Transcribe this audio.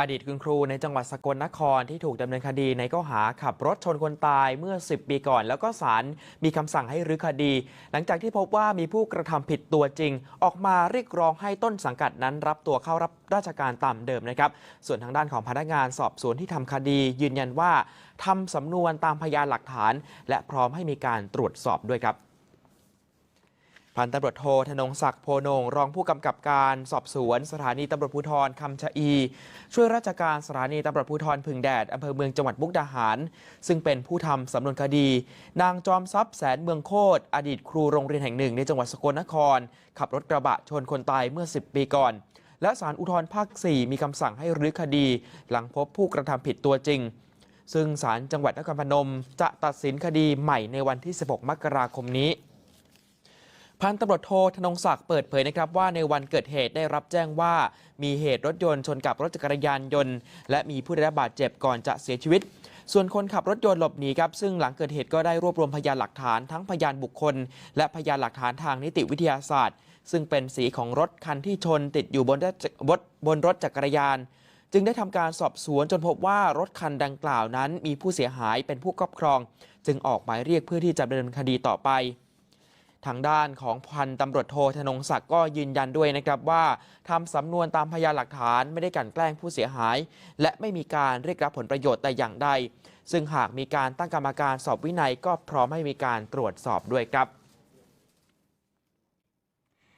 อดีตคุณครูในจังหวัดสกลนครที่ถูกดำเนินคดีในข้อหาขับรถชนคนตายเมื่อ 10 ปีก่อน แล้วก็ศาลมีคำสั่งให้รื้อคดี หลังจากที่พบว่ามีผู้กระทำผิดตัวจริง ออกมาเรียกร้องให้ต้นสังกัดนั้น รับตัวเข้ารับราชการตามเดิมนะครับ ส่วนทางด้านของพนักงานสอบสวนที่ทำคดี ยืนยันว่าทำสำนวนตามพยานหลักฐาน และพร้อมให้มีการตรวจสอบด้วยครับ พันตำรวจโทธนงศักดิ์โพนงรองผู้กำกับการสอบสวน สถานีตำรวจภูธรคำชะอี ช่วยราชการสถานีตำรวจภูธรพึงแดดอำเภอเมืองจังหวัดมุกดาหาร ซึ่งเป็นผู้ทำสำนวนคดี นางจอมทรัพย์แสนเมืองโคตรอดีตครูโรงเรียนแห่งหนึ่งในจังหวัดสกลนคร ขับรถกระบะชนคนตายเมื่อ 10 ปีก่อน และศาลอุทธรภาค 4 มีคำสั่งให้รื้อคดี หลังพบผู้กระทำผิดตัวจริง ซึ่งศาลจังหวัดนครพนมจะตัดสินคดีใหม่ในวันที่ 16 มกราคมนี้ พันตำรวจโทธนงศักดิ์เปิดเผยนะครับว่าในวันเกิดเหตุได้รับแจ้งว่า มีเหตุรถยนต์ชนกับรถจักรยานยนต์ และมีผู้ได้รับบาดเจ็บก่อนจะเสียชีวิต ส่วนคนขับรถยนต์หลบหนีครับซึ่งหลังเกิดเหตุก็ได้รวบรวมพยานหลักฐานทั้งพยานบุคคล และพยานหลักฐานทางนิติวิทยาศาสตร์ ซึ่งเป็นสีของรถคันที่ชนติดอยู่บนรถบนบนรถจักรยาน จึงได้ทำการสอบสวนจนพบว่ารถคันดังกล่าวนั้น มีผู้เสียหายเป็นผู้ครอบครอง จึงออกหมายเรียกเพื่อที่จะดำเนินคดีต่อไป ทางด้านของพันตำรวจโทธนงศักดิ์ก็ยืนยันด้วยนะครับว่าทำสำนวนตามพยานหลักฐานไม่ได้กลั่นแกล้งผู้เสียหาย และไม่มีการเรียกรับผลประโยชน์แต่อย่างใด ซึ่งหากมีการตั้งกรรมการสอบวินัยก็พร้อมให้มีการตรวจสอบด้วยครับ